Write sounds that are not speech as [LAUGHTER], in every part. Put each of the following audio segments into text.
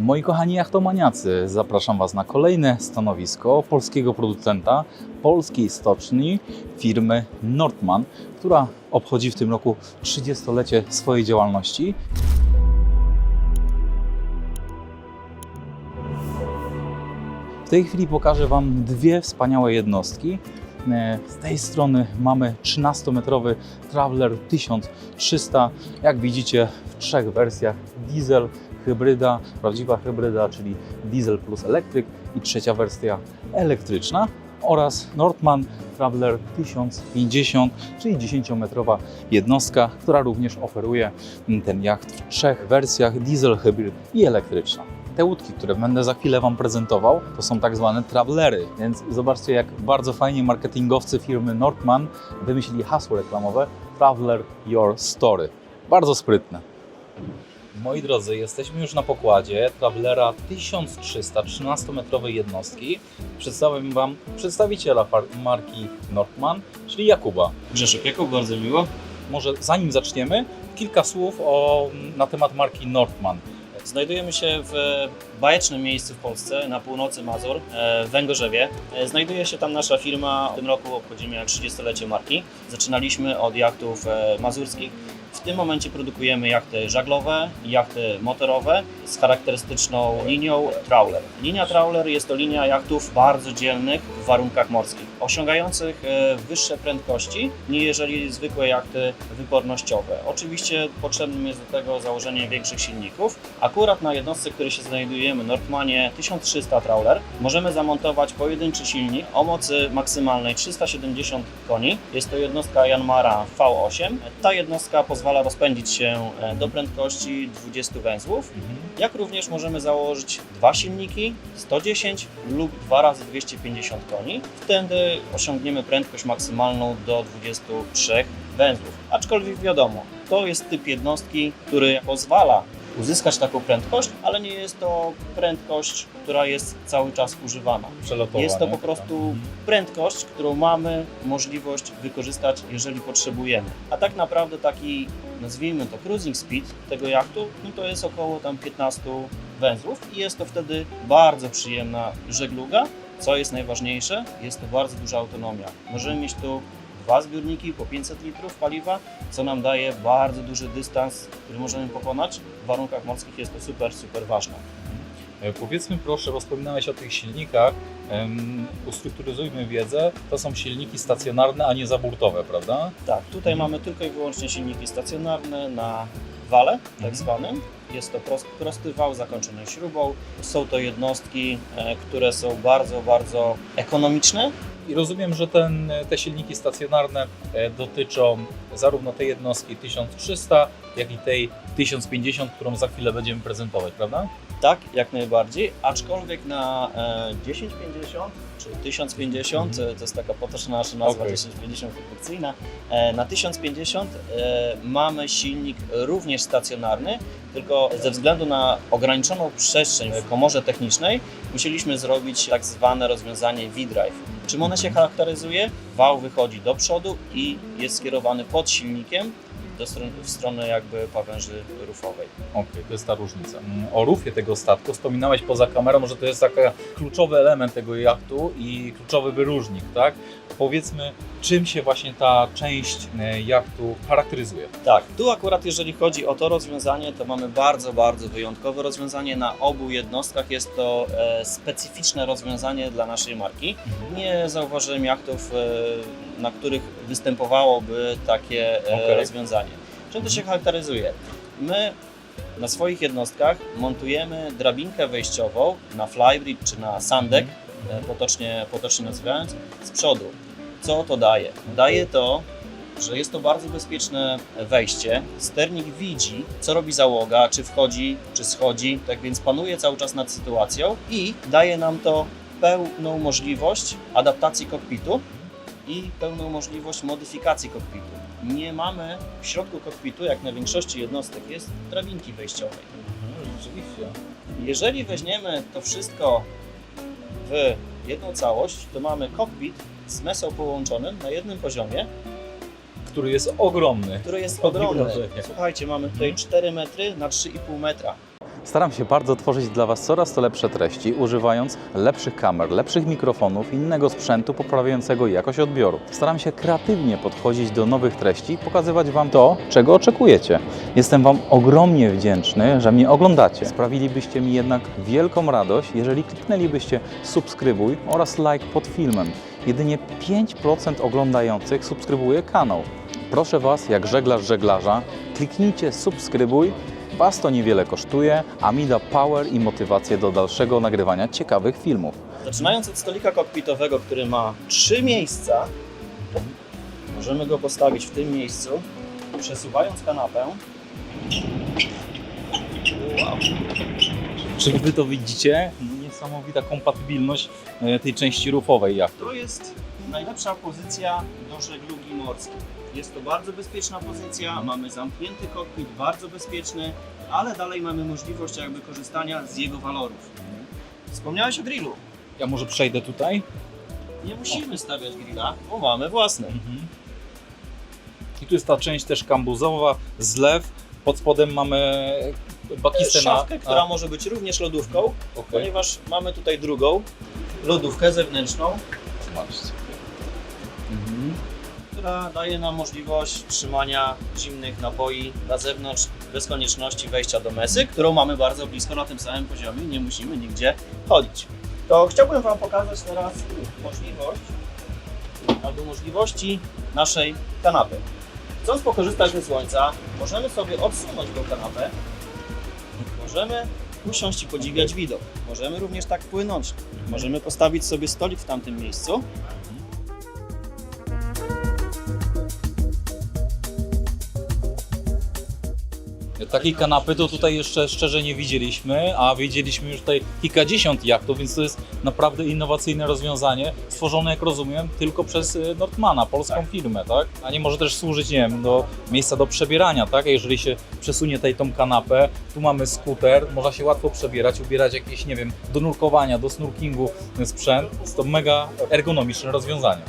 Moi kochani jachtomaniacy, zapraszam Was na kolejne stanowisko polskiego producenta, polskiej stoczni firmy Nordman, która obchodzi w tym roku 30-lecie swojej działalności. W tej chwili pokażę Wam dwie wspaniałe jednostki. Z tej strony mamy 13-metrowy Traveler 1300. Jak widzicie w trzech wersjach diesel, hybryda, prawdziwa hybryda, czyli diesel plus elektryk i trzecia wersja elektryczna oraz Nordman Traveler 1050, czyli 10-metrowa jednostka, która również oferuje ten jacht w trzech wersjach diesel, hybrid i elektryczna. Te łódki, które będę za chwilę Wam prezentował, to są tak zwane travelery, więc zobaczcie jak bardzo fajnie marketingowcy firmy Nordman wymyślili hasło reklamowe Traveler Your Story. Bardzo sprytne. Moi drodzy, jesteśmy już na pokładzie Travelera 1300 13-metrowej jednostki. Przedstawię Wam przedstawiciela marki Nordman, czyli Jakuba. Grzeszek Jakub, bardzo miło. Może zanim zaczniemy, kilka słów o, na temat marki Nordman. Znajdujemy się w bajecznym miejscu w Polsce, na północy Mazur, e, w Węgorzewie. E, Znajduje się tam nasza firma. W tym roku obchodzimy 30-lecie marki. Zaczynaliśmy od jachtów e, mazurskich. W tym momencie produkujemy jachty żaglowe jachty motorowe z charakterystyczną linią trawler. Linia trawler jest to linia jachtów bardzo dzielnych w warunkach morskich, osiągających e, wyższe prędkości niż jeżeli zwykłe jachty wypornościowe. Oczywiście potrzebnym jest do tego założenie większych silników. Akurat na jednostce, w której się znajdujemy, Nordmanie 1300 trawler, możemy zamontować pojedynczy silnik o mocy maksymalnej 370 koni. Jest to jednostka Yanmara V8. Ta jednostka pozwala rozpędzić się e, do prędkości 20 węzłów. Jak również możemy założyć dwa silniki 110 lub dwa razy 250 koni. Wtedy osiągniemy prędkość maksymalną do 23 węzłów. Aczkolwiek wiadomo, to jest typ jednostki, który pozwala uzyskać taką prędkość, ale nie jest to prędkość, która jest cały czas używana. Przelotowa, Jest to nie? po prostu Mhm. prędkość, którą mamy możliwość wykorzystać, jeżeli potrzebujemy. A tak naprawdę taki, nazwijmy to cruising speed tego jachtu, no to jest około tam 15 węzłów i jest to wtedy bardzo przyjemna żegluga. Co jest najważniejsze, jest to bardzo duża autonomia. Możemy mieć tu dwa zbiorniki po 500 litrów paliwa, co nam daje bardzo duży dystans, który możemy pokonać. W warunkach morskich jest to super, super ważne. E, Powiedzmy proszę, wspominałeś o tych silnikach, ustrukturyzujmy wiedzę, to są silniki stacjonarne, a nie zaburtowe, prawda? Tak, tutaj mamy tylko i wyłącznie silniki stacjonarne na wale, tak Mhm. zwanym. Jest to prost, prosty wał zakończony śrubą. Są to jednostki, e, które są bardzo, bardzo ekonomiczne. I rozumiem, że ten, te silniki stacjonarne e, dotyczą zarówno tej jednostki 1300, jak i tej 1050, którą za chwilę będziemy prezentować, prawda? Tak, jak najbardziej. Aczkolwiek na e, 1050 czy 1050, Mhm. e, to jest taka potoczna nasza nazwa, Okej. 1050 fikcyjna. E, na 1050 e, mamy silnik również stacjonarny, tylko ze względu na ograniczoną przestrzeń w komorze technicznej musieliśmy zrobić tak zwane rozwiązanie V-Drive. Czym one się charakteryzuje? Wał wychodzi do przodu i jest skierowany pod silnikiem do strony, w stronę jakby pawęży rufowej. Okej, to jest ta różnica. Mm, O rufie tego statku wspominałeś poza kamerą, że to jest taki kluczowy element tego jachtu i kluczowy wyróżnik, tak? Powiedzmy, czym się właśnie ta część e, jachtu charakteryzuje? Tak, tu akurat jeżeli chodzi o to rozwiązanie, to mamy bardzo, bardzo wyjątkowe rozwiązanie. Na obu jednostkach jest to e, specyficzne rozwiązanie dla naszej marki. Nie zauważyłem jachtów, e, na których występowałoby takie Okej. rozwiązanie. Czym to się charakteryzuje? My na swoich jednostkach montujemy drabinkę wejściową na flybridge czy na sandek, e, potocznie, potocznie nazywając, z przodu. Co to daje? Daje to, że jest to bardzo bezpieczne wejście. Sternik widzi, co robi załoga, czy wchodzi, czy schodzi, tak więc panuje cały czas nad sytuacją i daje nam to pełną możliwość adaptacji kokpitu i pełną możliwość modyfikacji kokpitu. Nie mamy w środku kokpitu, jak na większości jednostek jest, drabinki wejściowej. Rzeczywiście. Jeżeli weźmiemy to wszystko w jedną całość, to mamy kokpit z mesą połączonym na jednym poziomie, Który jest ogromny. który jest ogromny. Słuchajcie, mamy tutaj 4 metry na 3,5 metra. Staram się bardzo tworzyć dla Was coraz to lepsze treści, używając lepszych kamer, lepszych mikrofonów, innego sprzętu poprawiającego jakość odbioru. Staram się kreatywnie podchodzić do nowych treści, pokazywać Wam to, czego oczekujecie. Jestem Wam ogromnie wdzięczny, że mnie oglądacie. Sprawilibyście mi jednak wielką radość, jeżeli kliknęlibyście subskrybuj oraz like pod filmem. Jedynie 5% oglądających subskrybuje kanał. Proszę Was, jak żeglarz żeglarza, kliknijcie subskrybuj. Was to niewiele kosztuje, a mi da power i motywację do dalszego nagrywania ciekawych filmów. Zaczynając od stolika kokpitowego, który ma trzy miejsca, możemy go postawić w tym miejscu, przesuwając kanapę. Wow. Czy Wy to widzicie? Niesamowita kompatybilność e, tej części rufowej jachty. To jest najlepsza pozycja do żeglugi morskiej. Jest to bardzo bezpieczna pozycja, mamy zamknięty kokpit, bardzo bezpieczny, ale dalej mamy możliwość jakby korzystania z jego walorów. Wspomniałeś o grillu. Ja może przejdę tutaj? Nie musimy stawiać grilla, bo mamy własny. I tu jest ta część też kambuzowa, zlew. Pod spodem mamy bakistę Szafkę, na... która może być również lodówką, Okej, ponieważ mamy tutaj drugą lodówkę zewnętrzną, zobaczcie. Mhm. która daje nam możliwość trzymania zimnych napoi na zewnątrz bez konieczności wejścia do mesy, którą mamy bardzo blisko na tym samym poziomie, nie musimy nigdzie chodzić. To chciałbym Wam pokazać teraz możliwość albo możliwości naszej kanapy. Chcąc pokorzystać ze słońca, możemy sobie odsunąć tą kanapę, możemy usiąść i podziwiać widok. Możemy również tak płynąć. Możemy postawić sobie stolik w tamtym miejscu Takiej kanapy to tutaj jeszcze szczerze nie widzieliśmy, a widzieliśmy już tutaj kilkadziesiąt jachtów, więc to jest naprawdę innowacyjne rozwiązanie, stworzone, jak rozumiem, tylko przez e, Nordmana, polską Tak. firmę, tak? A nie może też służyć, nie wiem, do miejsca do przebierania, tak? Jeżeli się przesunie tutaj tą kanapę, tu mamy skuter, można się łatwo przebierać, ubierać jakieś, nie wiem, do nurkowania, do snorkingu sprzęt. Jest to mega ergonomiczne rozwiązanie.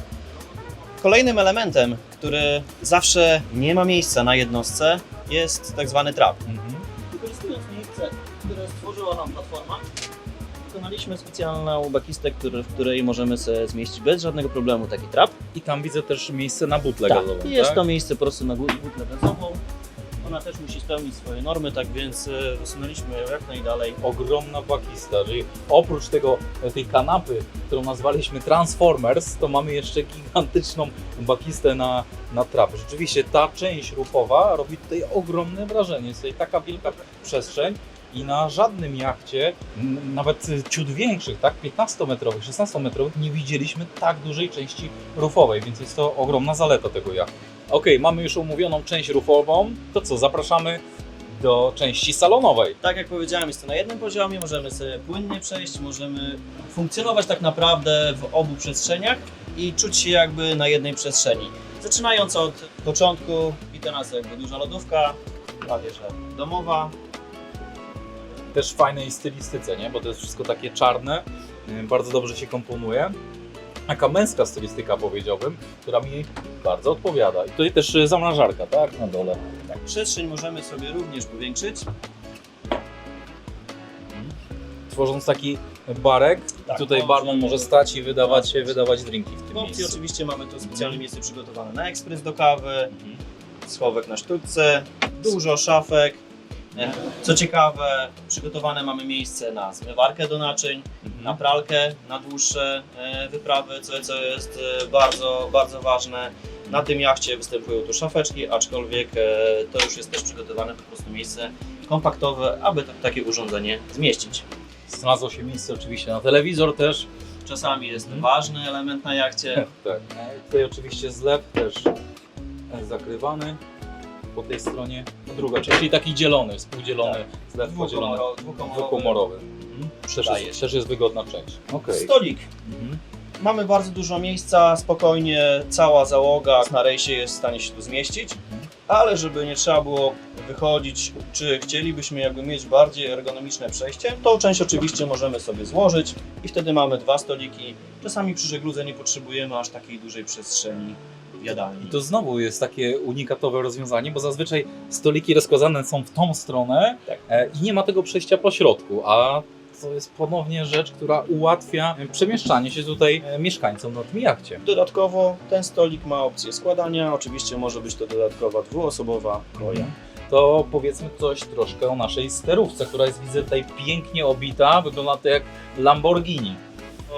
Kolejnym elementem, który zawsze nie ma miejsca na jednostce, jest tak zwany trap. Mhm. Wykorzystując miejsce, które stworzyła nam platforma, wykonaliśmy specjalną bakistę, który, w której możemy sobie zmieścić bez żadnego problemu taki trap. I tam widzę też miejsce na butlę Tak, gazową, jest tak? to miejsce po prostu na butlę gazową. Ona też musi spełnić swoje normy, tak więc e, wysunęliśmy ją jak najdalej. ogromna bakista, czyli oprócz tego, tej kanapy, którą nazwaliśmy Transformers, to mamy jeszcze gigantyczną bakistę na, na trap. Rzeczywiście ta część rufowa robi tutaj ogromne wrażenie. Jest tutaj taka wielka przestrzeń i na żadnym jachcie, nawet ciut większych, tak, 15-metrowych, 16-metrowych, nie widzieliśmy tak dużej części rufowej, więc jest to ogromna zaleta tego jachtu. Ok, mamy już umówioną część rufową, to co, zapraszamy do części salonowej. Tak jak powiedziałem, jest to na jednym poziomie, możemy sobie płynnie przejść, możemy funkcjonować tak naprawdę w obu przestrzeniach i czuć się jakby na jednej przestrzeni. Zaczynając od początku, wita nas jakby duża lodówka, prawie że domowa. też w fajnej stylistyce, nie? bo to jest wszystko takie czarne, bardzo dobrze się komponuje. Taka męska stylistyka powiedziałbym, która mi bardzo odpowiada. I tutaj też y, zamrażarka, tak? Na dole. Tak, przestrzeń możemy sobie również powiększyć. Tworząc taki barek, Tak, tutaj barman może stać i wydawać, wydawać drinki w W tym opcji miejscu. oczywiście mamy tu specjalne miejsce przygotowane na ekspres do kawy, Mhm. schowek na sztuczce, dużo szafek. Co ciekawe, przygotowane mamy miejsce na zmywarkę do naczyń, Mhm. na pralkę, na dłuższe e, wyprawy, co, co jest e, bardzo, bardzo ważne. Na tym jachcie występują tu szafeczki, aczkolwiek e, to już jest też przygotowane po prostu miejsce kompaktowe, aby ta- takie urządzenie zmieścić. Znalazło się miejsce oczywiście na telewizor też. Czasami jest Mhm. ważny element na jachcie. [LAUGHS] tak. Tutaj oczywiście zlew też zakrywany po tej stronie. Druga, czyli taki dzielony, współdzielony zlew podzielony. Dwukomoro- dwukomorowy. Dwukomorowy. Mhm. Też, jest, też jest wygodna część. Okej. Stolik. Mhm. Mamy bardzo dużo miejsca, spokojnie cała załoga na rejsie jest w stanie się tu zmieścić, ale żeby nie trzeba było wychodzić, czy chcielibyśmy jakby mieć bardziej ergonomiczne przejście, tą część oczywiście możemy sobie złożyć i wtedy mamy dwa stoliki. Czasami przy żegludze nie potrzebujemy aż takiej dużej przestrzeni jadalni. I to znowu jest takie unikatowe rozwiązanie, bo zazwyczaj stoliki rozkładane są w tą stronę Tak. e, i nie ma tego przejścia po środku, a to jest ponownie rzecz, która ułatwia przemieszczanie się tutaj e, mieszkańcom na tym jachcie. Dodatkowo ten stolik ma opcję składania, oczywiście może być to dodatkowa dwuosobowa koja. To powiedzmy coś troszkę o naszej sterówce, która jest widzę tutaj pięknie obita, wygląda to jak Lamborghini.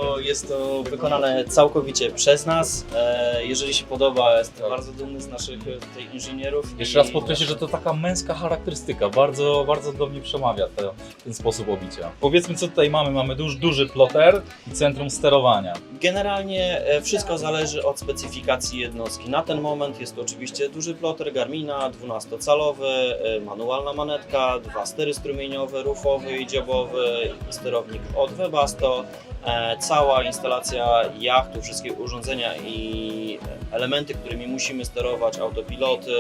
To jest to wykonane całkowicie przez nas. E, jeżeli się podoba, jestem Tak. bardzo dumny z naszych e, tutaj inżynierów. Jeszcze raz podkreślę, że to taka męska charakterystyka, bardzo, bardzo do mnie przemawia to, ten sposób obicia. Powiedzmy co tutaj mamy, mamy duży, duży ploter i centrum sterowania. Generalnie e, wszystko zależy od specyfikacji jednostki. Na ten moment jest to oczywiście duży ploter Garmina, 12-calowy, e, manualna manetka, dwa stery strumieniowe, rufowy i dziobowy, sterownik od Webasto. E, Cała instalacja jachtu, wszystkie urządzenia i elementy, którymi musimy sterować, autopiloty,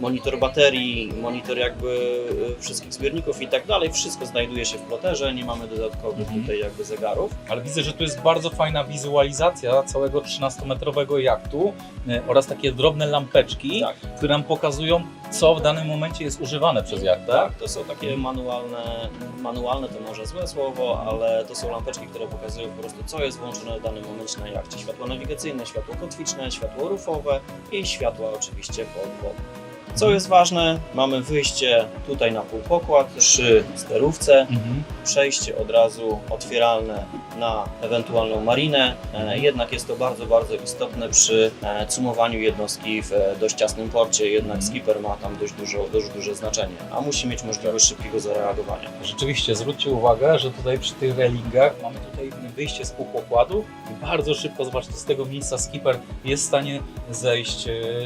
monitor baterii, monitor jakby e, wszystkich zbiorników i tak dalej, wszystko znajduje się w ploterze, nie mamy dodatkowych Mhm. tutaj jakby zegarów. Ale widzę, że tu jest bardzo fajna wizualizacja całego 13-metrowego jachtu e, oraz takie drobne lampeczki, Tak. które nam pokazują, co w danym momencie jest używane przez jacht. Tak? Tak, to są takie manualne, manualne to może złe słowo, ale to są lampeczki, które pokazują po prostu co jest włączone w danym momencie na jachcie. Światło nawigacyjne, światło kotwiczne, światło rufowe i światła oczywiście pod wodą. Co jest ważne, mamy wyjście tutaj na półpokład przy sterówce, Mhm. przejście od razu otwieralne na ewentualną marinę. E, Jednak jest to bardzo, bardzo istotne przy e, cumowaniu jednostki w e, dość ciasnym porcie, jednak skipper ma tam dość, dużo, dość duże znaczenie, a musi mieć możliwość szybkiego zareagowania. Rzeczywiście, zwróćcie uwagę, że tutaj przy tych railingach mamy tutaj wyjście z półpokładu i bardzo szybko, zobaczcie, z tego miejsca skipper jest w stanie zejść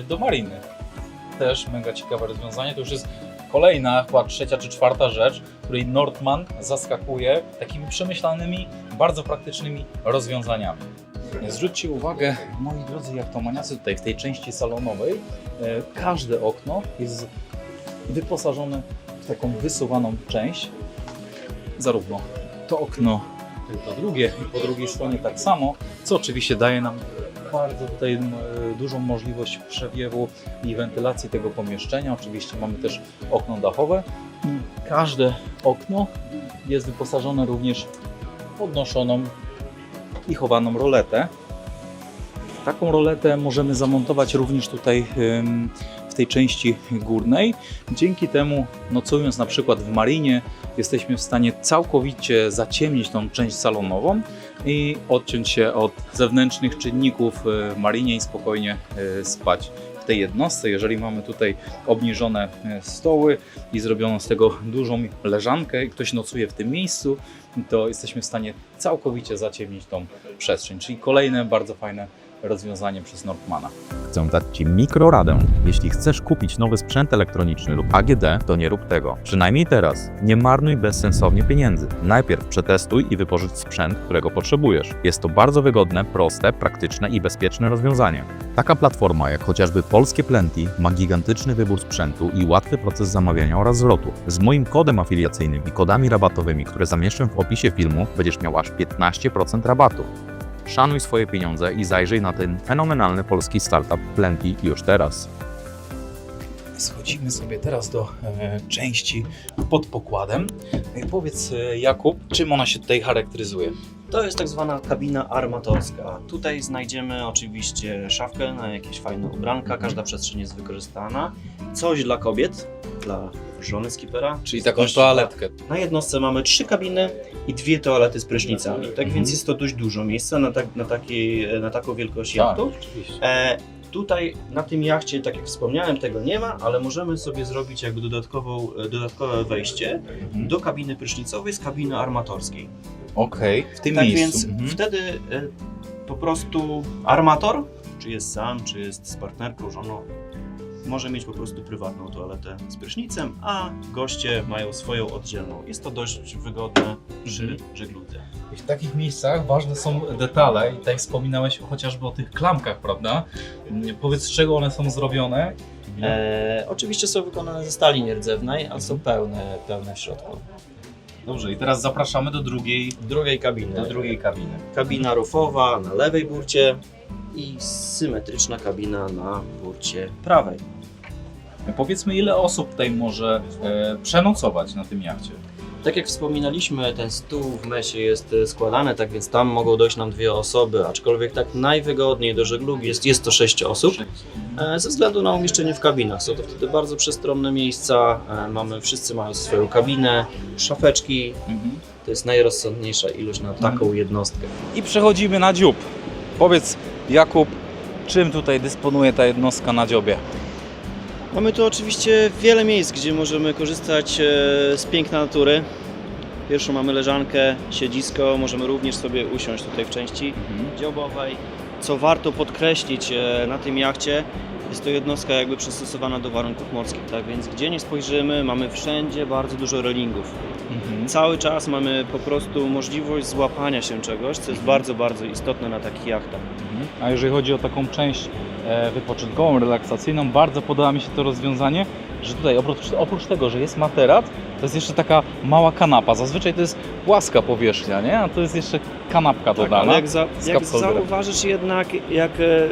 do mariny. Też mega ciekawe rozwiązanie. To już jest kolejna, chyba trzecia czy czwarta rzecz, której Nordman zaskakuje takimi przemyślanymi, bardzo praktycznymi rozwiązaniami. Zwróćcie uwagę, moi drodzy jachtomaniacy, tutaj w tej części salonowej e, każde okno jest wyposażone w taką wysuwaną część. Zarówno to okno, jak to drugie i po drugiej stronie tak samo, co oczywiście daje nam bardzo tutaj m, dużą możliwość przewiewu i wentylacji tego pomieszczenia. Oczywiście mamy też okno dachowe. Każde okno jest wyposażone również w podnoszoną i chowaną roletę. Taką roletę możemy zamontować również tutaj w tej części górnej. Dzięki temu, nocując na przykład w marinie, jesteśmy w stanie całkowicie zaciemnić tą część salonową i odciąć się od zewnętrznych czynników w marinie i spokojnie e, spać w tej jednostce. Jeżeli mamy tutaj obniżone e, stoły i zrobioną z tego dużą leżankę i ktoś nocuje w tym miejscu, to jesteśmy w stanie całkowicie zaciemnić tą przestrzeń. Czyli kolejne bardzo fajne rozwiązanie przez Nordmana. Chcę dać Ci mikroradę. Jeśli chcesz kupić nowy sprzęt elektroniczny lub AGD, to nie rób tego. Przynajmniej teraz. Nie marnuj bezsensownie pieniędzy. Najpierw przetestuj i wypożycz sprzęt, którego potrzebujesz. Jest to bardzo wygodne, proste, praktyczne i bezpieczne rozwiązanie. Taka platforma jak chociażby Polskie Plenty ma gigantyczny wybór sprzętu i łatwy proces zamawiania oraz zwrotu. Z moim kodem afiliacyjnym i kodami rabatowymi, które zamieszczę w opisie filmu, będziesz miał aż 15% rabatu. Szanuj swoje pieniądze i zajrzyj na ten fenomenalny polski startup Plenty już teraz. Schodzimy sobie teraz do e, części pod pokładem. E, powiedz e, Jakub, czym ona się tutaj charakteryzuje? To jest tak zwana kabina armatorska. Tutaj znajdziemy oczywiście szafkę na jakieś fajne ubranka, każda przestrzeń jest wykorzystana. Coś dla kobiet, dla żony skipera. Czyli taką toaletkę. Na jednostce mamy trzy kabiny i dwie toalety z prysznicami. Tak Mhm. więc jest to dość dużo miejsca na, tak, na, takiej, na taką wielkość Tak, jachtu. oczywiście. E, tutaj na tym jachcie, tak jak wspomniałem, tego nie ma, ale możemy sobie zrobić jakby dodatkową, e, dodatkowe wejście Mhm. do kabiny prysznicowej z kabiny armatorskiej. Okej, w tym tak miejscu. więc Mhm. wtedy e, po prostu armator, czy jest sam, czy jest z partnerką, żoną, może mieć po prostu prywatną toaletę z prysznicem, a goście mają swoją oddzielną. Jest to dość wygodne przy Mhm. żegludze. I w takich miejscach ważne są detale i tutaj wspominałeś chociażby o tych klamkach, prawda? Powiedz z czego one są zrobione? E, oczywiście są wykonane ze stali nierdzewnej, ale są pełne, pełne w środku. Dobrze, i teraz zapraszamy do drugiej, Drugiej kabiny. do drugiej kabiny. Kabina rufowa na lewej burcie, i symetryczna kabina na burcie prawej. Powiedzmy, ile osób tutaj może e, przenocować na tym jachcie? Tak jak wspominaliśmy, ten stół w mesie jest e, składany, tak więc tam mogą dojść nam dwie osoby, aczkolwiek tak najwygodniej do żeglugi jest, jest to sześć osób. E, Ze względu na umieszczenie w kabinach. Są to wtedy bardzo przestronne miejsca. e, Mamy, wszyscy mają swoją kabinę, szafeczki. Mhm. To jest najrozsądniejsza ilość na taką jednostkę. I przechodzimy na dziób. Powiedz, Jakub, czym tutaj dysponuje ta jednostka na dziobie? Mamy tu oczywiście wiele miejsc, gdzie możemy korzystać e, z piękna natury. Pierwszą mamy leżankę, siedzisko, możemy również sobie usiąść tutaj w części dziobowej. Co warto podkreślić e, na tym jachcie, jest to jednostka jakby przystosowana do warunków morskich, tak więc gdzie nie spojrzymy, mamy wszędzie bardzo dużo relingów. Mhm. Cały czas mamy po prostu możliwość złapania się czegoś, co jest bardzo, bardzo istotne na takich jachtach. Mhm. A jeżeli chodzi o taką część e, wypoczynkową, relaksacyjną, bardzo podoba mi się to rozwiązanie, że tutaj oprócz, oprócz tego, że jest materac, to jest jeszcze taka mała kanapa. Zazwyczaj to jest płaska powierzchnia, nie? A to jest jeszcze kanapka Tak, dodana. ale jak, za, jak zauważysz jednak, jak e,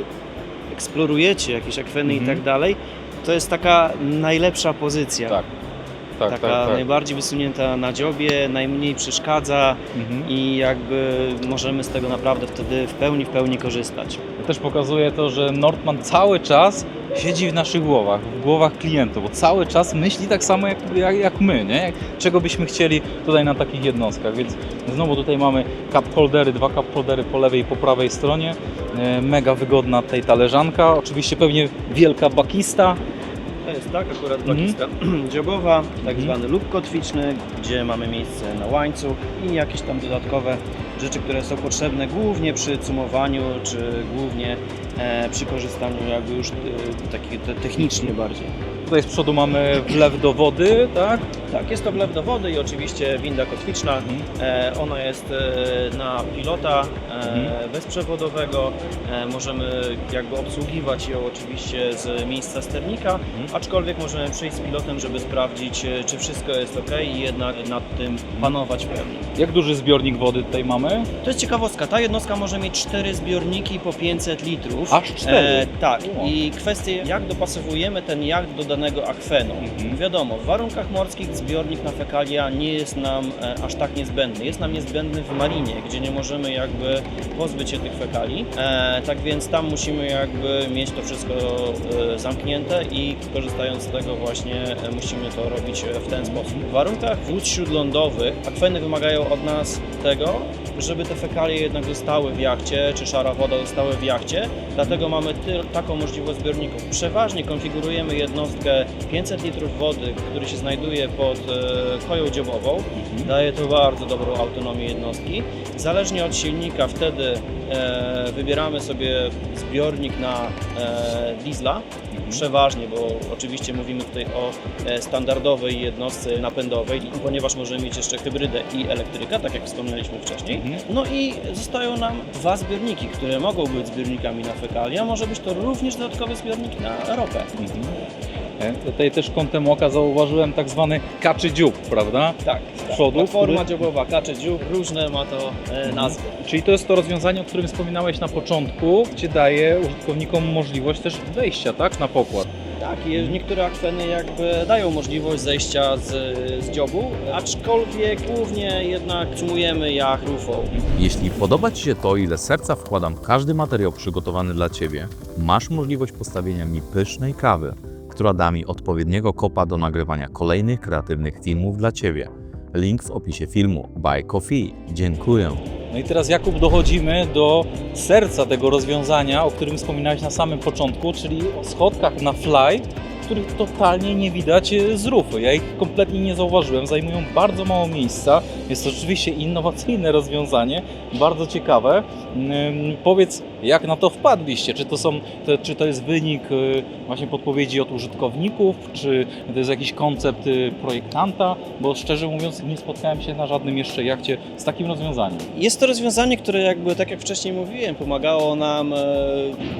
eksplorujecie jakieś akweny i Mhm. tak dalej, to jest taka najlepsza pozycja. Tak, tak, taka tak. tak. najbardziej wysunięta na dziobie, najmniej przeszkadza Mhm. i jakby możemy z tego naprawdę wtedy w pełni, w pełni korzystać. To też pokazuje to, że Nordman cały czas siedzi w naszych głowach, w głowach klientów, bo cały czas myśli tak samo jak, jak, jak my, nie? Czego byśmy chcieli tutaj na takich jednostkach, więc znowu tutaj mamy cup holdery, dwa cup holdery po lewej i po prawej stronie, E, mega wygodna tutaj ta leżanka, oczywiście pewnie wielka bakista, jest tak, akurat Mhm. bakista [CLEARS THROAT] dziobowa, tak Mhm. zwany lub kotwiczny, gdzie mamy miejsce na łańcuch i jakieś tam dodatkowe rzeczy, które są potrzebne głównie przy cumowaniu, czy głównie e, przy korzystaniu jakby już e, taki te, technicznie bardziej. tutaj z przodu mamy wlew do wody, tak? Tak, jest to wlew do wody i oczywiście winda kotwiczna. E, ona jest e, na pilota e, Mhm. bezprzewodowego. E, możemy jakby obsługiwać ją oczywiście z miejsca sternika, aczkolwiek możemy przyjść z pilotem, żeby sprawdzić, e, czy wszystko jest ok i jednak nad tym panować w pełni. Jak duży zbiornik wody tutaj mamy? To jest ciekawostka. Ta jednostka może mieć cztery zbiorniki po 500 litrów. Aż cztery? tak. O. I kwestie, jak dopasowujemy ten jacht do danego akwenu. Mhm. Wiadomo, w warunkach morskich zbiornik na fekalia nie jest nam e, aż tak niezbędny. Jest nam niezbędny w marinie, gdzie nie możemy jakby pozbyć się tych fekali. E, tak więc tam musimy jakby mieć to wszystko e, zamknięte i korzystając z tego właśnie musimy to robić w ten sposób. W warunkach wód śródlądowych akweny wymagają od nas tego, żeby te fekalie jednak zostały w jachcie, czy szara woda zostały w jachcie. Dlatego mamy taką możliwość zbiorników. Przeważnie konfigurujemy jednostkę 500 litrów wody, który się znajduje pod e, koją dziobową. Daje to bardzo dobrą autonomię jednostki. Zależnie od silnika wtedy e, wybieramy sobie zbiornik na e, diesla. Przeważnie, bo oczywiście mówimy tutaj o e, standardowej jednostce napędowej, ponieważ możemy mieć jeszcze hybrydę i elektryka, tak jak wspomnieliśmy wcześniej. Mhm. No i zostają nam dwa zbiorniki, które mogą być zbiornikami na fekalia, może być to również dodatkowy zbiornik na ropę. Mhm. E, Tutaj też kątem oka zauważyłem tak zwany kaczy dziób, prawda? Tak, Z przodu, Platforma który- dziobowa, kacze dziób, różne ma to e, nazwy. Czyli to jest to rozwiązanie, o którym wspominałeś na początku, gdzie daje użytkownikom możliwość też wejścia, tak, na pokład. Tak, niektóre akweny jakby dają możliwość zejścia z, z dziobu, aczkolwiek głównie jednak sumujemy jak rufą. Jeśli podoba Ci się to, ile serca wkładam w każdy materiał przygotowany dla Ciebie, masz możliwość postawienia mi pysznej kawy, która da mi odpowiedniego kopa do nagrywania kolejnych kreatywnych filmów dla Ciebie. Link w opisie filmu. Buy Coffee. Dziękuję. No i teraz Jakub dochodzimy do serca tego rozwiązania, o którym wspominałeś na samym początku, czyli o schodkach na fly, których totalnie nie widać e, z rufy. Ja ich kompletnie nie zauważyłem, zajmują bardzo mało miejsca. Jest to rzeczywiście innowacyjne rozwiązanie, bardzo ciekawe. Ym, Powiedz, jak na to wpadliście? Czy to, są, to, czy to jest wynik y, właśnie podpowiedzi od użytkowników, czy to jest jakiś koncept y, projektanta? Bo szczerze mówiąc, nie spotkałem się na żadnym jeszcze jachcie z takim rozwiązaniem. Jest to rozwiązanie, które jakby, tak jak wcześniej mówiłem, pomagało nam e,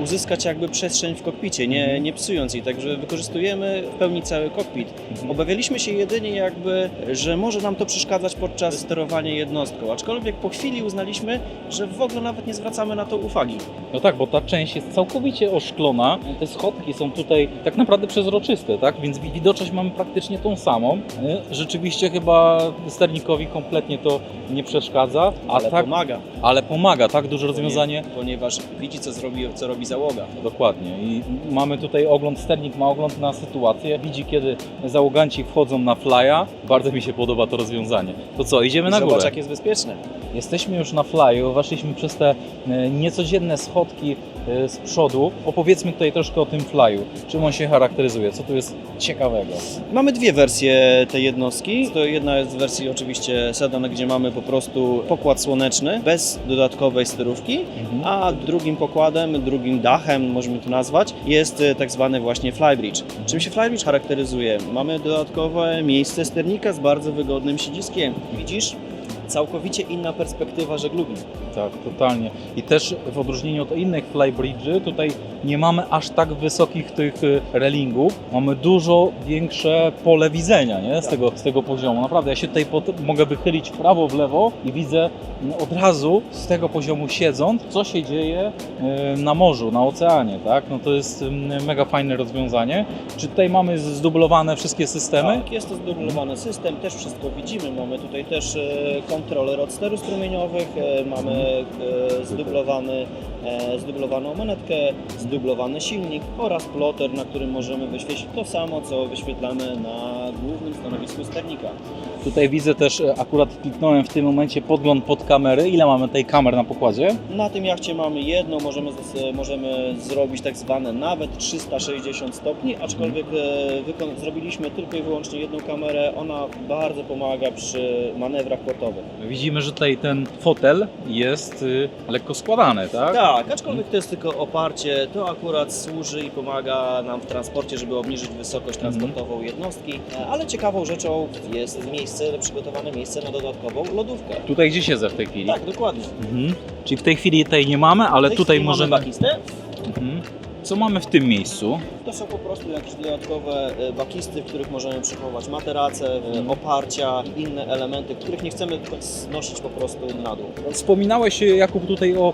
uzyskać jakby przestrzeń w kokpicie, nie, Mhm. nie psując jej, także wykorzystujemy w pełni cały kokpit. Mhm. Obawialiśmy się jedynie jakby, że może nam to przeszkadzać podczas sterowania jednostką, aczkolwiek po chwili uznaliśmy, że w ogóle nawet nie zwracamy na to uwagi. No tak, bo ta część jest całkowicie oszklona. Te schodki są tutaj tak naprawdę przezroczyste, tak? Więc widoczność mamy praktycznie tą samą. Nie? Rzeczywiście chyba sternikowi kompletnie to nie przeszkadza, Ale tak, pomaga. ale pomaga, tak? Duże rozwiązanie. Ponieważ widzi, co, zrobi, co robi załoga. Dokładnie. I mamy tutaj ogląd, sternik ma ogląd na sytuację. Widzi, kiedy załoganci wchodzą na flya. Bardzo mi się podoba to rozwiązanie. To co, idziemy I na zobacz, górę. jak jest bezpieczne. Jesteśmy już na flyu, weszliśmy przez te e, niecodzienne schodki e, z przodu. Opowiedzmy tutaj troszkę o tym flyu. Czym on się charakteryzuje? Co tu jest ciekawego? Mamy dwie wersje tej jednostki. To jedna jest z wersji oczywiście sedan, gdzie mamy po prostu pokład słoneczny bez dodatkowej sterówki, Mhm. a drugim pokładem, drugim dachem, możemy to nazwać, jest e, tak zwany właśnie flybridge. Czym się flybridge charakteryzuje? Mamy dodatkowe miejsce sternika z bardzo wygodnym siedziskiem. Widzisz? Całkowicie inna perspektywa żeglugi. Tak, totalnie. I też w odróżnieniu od innych flybridge'y, tutaj nie mamy aż tak wysokich tych y, relingów. Mamy dużo większe pole widzenia nie? Z, tego, z tego poziomu. Naprawdę, ja się tutaj pot- mogę wychylić w prawo, w lewo i widzę no, od razu z tego poziomu siedząc, co się dzieje y, na morzu, na oceanie. Tak? No to jest ym, mega fajne rozwiązanie. Czy tutaj mamy zdublowane wszystkie systemy? Tak, jest to zdublowany system, też wszystko widzimy. Mamy tutaj też e, kontroler od sterów strumieniowych, mamy e, zdublowany, zdublowaną manetkę, zdublowany silnik oraz ploter, na którym możemy wyświetlić to samo, co wyświetlamy na głównym stanowisku sternika. Tutaj widzę też, e, akurat kliknąłem w tym momencie podgląd pod kamery. Ile mamy tej kamer na pokładzie? Na tym jachcie mamy jedną, możemy, możemy zrobić tak zwane nawet 360 stopni, aczkolwiek e, wykon- zrobiliśmy tylko i wyłącznie jedną kamerę. Ona bardzo pomaga przy manewrach portowych. Widzimy, że tutaj ten fotel jest y, lekko składany, tak? Tak, aczkolwiek to jest tylko oparcie, to akurat służy i pomaga nam w transporcie, żeby obniżyć wysokość Mhm. transportową jednostki, ale ciekawą rzeczą jest miejsce, przygotowane miejsce na dodatkową lodówkę. Tutaj gdzie siedzę w tej chwili? Tak, dokładnie. Mhm. Czyli w tej chwili tej nie mamy, ale W tej tutaj chwili możemy... Mamy bakistę. Mhm. Co mamy w tym miejscu? To są po prostu jakieś dodatkowe e, bakisty, w których możemy przechowywać materace, e, Mhm. oparcia i inne elementy, których nie chcemy znosić po prostu na dół. Wspominałeś, Jakub, tutaj o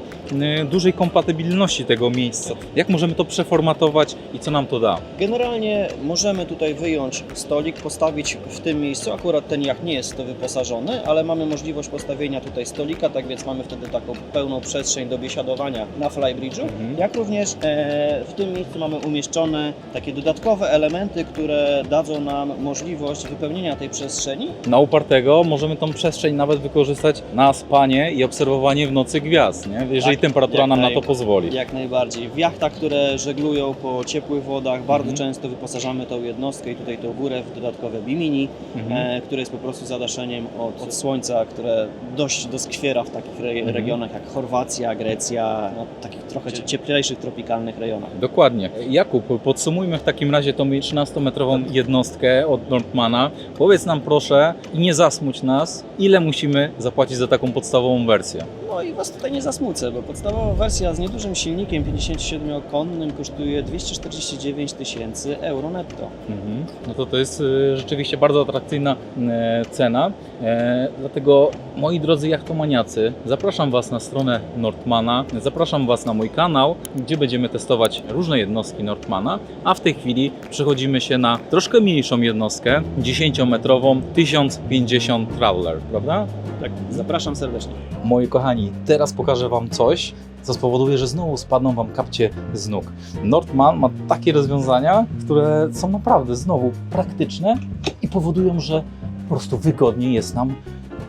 dużej kompatybilności tego miejsca. Jak możemy to przeformatować i co nam to da? Generalnie możemy tutaj wyjąć stolik, postawić w tym miejscu. Akurat ten jacht nie jest to wyposażony, ale mamy możliwość postawienia tutaj stolika, tak więc mamy wtedy taką pełną przestrzeń do biesiadowania na flybridge'u. Mhm. Jak również e, w tym miejscu mamy umieszczone takie dodatkowe elementy, które dadzą nam możliwość wypełnienia tej przestrzeni. Na upartego możemy tą przestrzeń nawet wykorzystać na spanie i obserwowanie w nocy gwiazd, nie? jeżeli Tak, temperatura nam na to pozwoli. Jak najbardziej. W jachtach, które żeglują po ciepłych wodach, bardzo Mhm. często wyposażamy tą jednostkę i tutaj tą górę w dodatkowe bimini. Mhm. e, które jest po prostu zadaszeniem od, od słońca, które dość doskwiera w takich re, Mhm. regionach jak Chorwacja, Grecja, no, takich trochę cie- cieplejszych, tropikalnych rejonach. Dokładnie. Jakub, podsumujmy w takim razie tą 13-metrową jednostkę od Nordmana. Powiedz nam proszę i nie zasmuć nas, ile musimy zapłacić za taką podstawową wersję. No i Was tutaj nie zasmucę, bo podstawowa wersja z niedużym silnikiem 57-konnym kosztuje 249 tysięcy euro netto. Mhm. No to to jest y, rzeczywiście bardzo atrakcyjna e, cena. E, dlatego moi drodzy jachtomaniacy, zapraszam Was na stronę Nordmana, zapraszam Was na mój kanał, gdzie będziemy testować różne jednostki Nordmana, a w tej chwili przechodzimy się na troszkę mniejszą jednostkę, 10-metrową 1050 Traveler, prawda? Tak, zapraszam serdecznie. Moi kochani, teraz pokażę Wam coś, co spowoduje, że znowu spadną Wam kapcie z nóg. Nordman ma takie rozwiązania, które są naprawdę znowu praktyczne i powodują, że po prostu wygodniej jest nam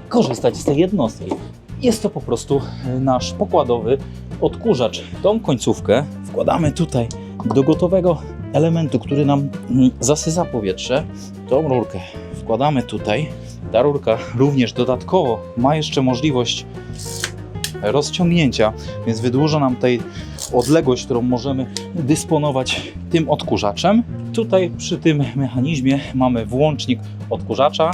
korzystać z tej jednostki. Jest to po prostu nasz pokładowy odkurzacz. Tą końcówkę wkładamy tutaj do gotowego elementu, który nam mm, zasysa powietrze. Tą rurkę wkładamy tutaj. Ta rurka również dodatkowo ma jeszcze możliwość rozciągnięcia, więc wydłuża nam tej odległość, którą możemy dysponować tym odkurzaczem. Tutaj przy tym mechanizmie mamy włącznik odkurzacza.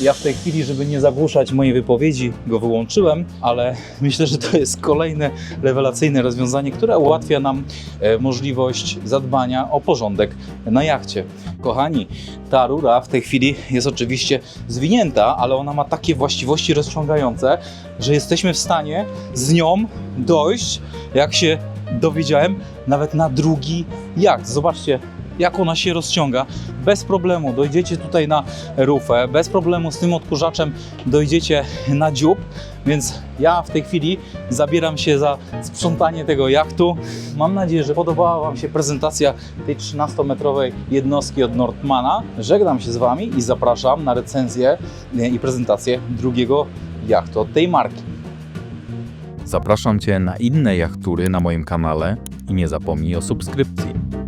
Ja w tej chwili, żeby nie zagłuszać mojej wypowiedzi, go wyłączyłem, ale [LAUGHS] myślę, że to jest kolejne rewelacyjne rozwiązanie, które ułatwia nam e, możliwość zadbania o porządek na jachcie. Kochani, ta rura w tej chwili jest oczywiście zwinięta, ale ona ma takie właściwości rozciągające, że jesteśmy w stanie z nią dojść, jak się dowiedziałem, nawet na drugi jacht. Zobaczcie, jak ona się rozciąga. Bez problemu dojdziecie tutaj na rufę, bez problemu z tym odkurzaczem dojdziecie na dziób, więc ja w tej chwili zabieram się za sprzątanie tego jachtu. Mam nadzieję, że podobała Wam się prezentacja tej 13-metrowej jednostki od Nordmana. Żegnam się z Wami i zapraszam na recenzję e, i prezentację drugiego jachtu od tej marki. Zapraszam Cię na inne jachtury na moim kanale i nie zapomnij o subskrypcji.